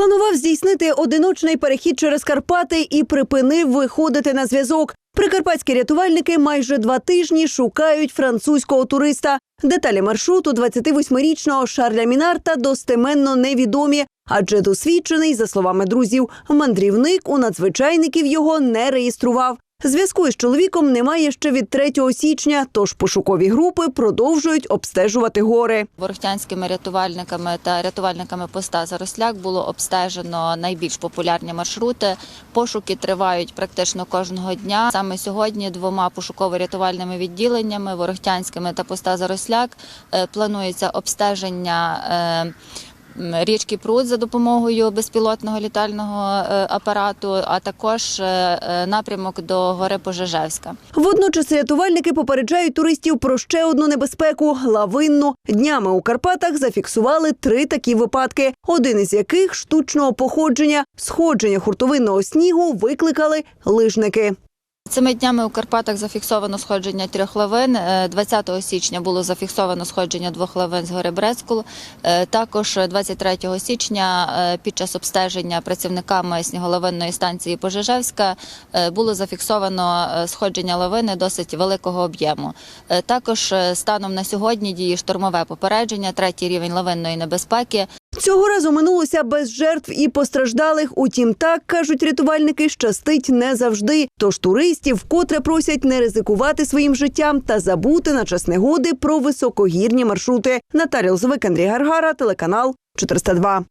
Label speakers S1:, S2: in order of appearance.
S1: Планував здійснити одиночний перехід через Карпати і припинив виходити на зв'язок. Прикарпатські рятувальники майже два тижні шукають французького туриста. Деталі маршруту 28-річного Шарля Мінарта достеменно невідомі, адже досвідчений, за словами друзів, мандрівник у надзвичайників його не реєстрував. Зв'язку із чоловіком немає ще від 3 січня, тож пошукові групи продовжують обстежувати гори.
S2: Ворохтянськими рятувальниками та рятувальниками поста Заросляк було обстежено найбільш популярні маршрути. Пошуки тривають практично кожного дня. Саме сьогодні двома пошуково-рятувальними відділеннями Ворохтянськими та поста Заросляк е, планується обстеження. Річки Прут за допомогою безпілотного літального е, апарату, а також е, е, напрямок до гори Пожежевська.
S1: Водночас рятувальники попереджають туристів про ще одну небезпеку лавинну. Днями у Карпатах зафіксували три такі випадки, один із яких штучного походження. Сходження хуртовинного снігу викликали лижники.
S2: Цими днями у Карпатах зафіксовано сходження трьох лавин. Е, 20 січня було зафіксовано сходження двох лавин з гори Брецкул. Е, Також 23 січня е, під час обстеження працівниками сніголовинної станції Пожежевська е, було зафіксовано е, сходження лавини досить великого об'єму. Е, Також е, станом на сьогодні діє штурмове попередження, третій рівень лавинної небезпеки.
S1: Цього разу минулося без жертв і постраждалих. Утім, так кажуть рятувальники, щастить не завжди. Тож туристів вкотре просять не ризикувати своїм життям та забути на час негоди про високогірні маршрути. Наталія Лозовик, Андрій Гаргара, телеканал 402.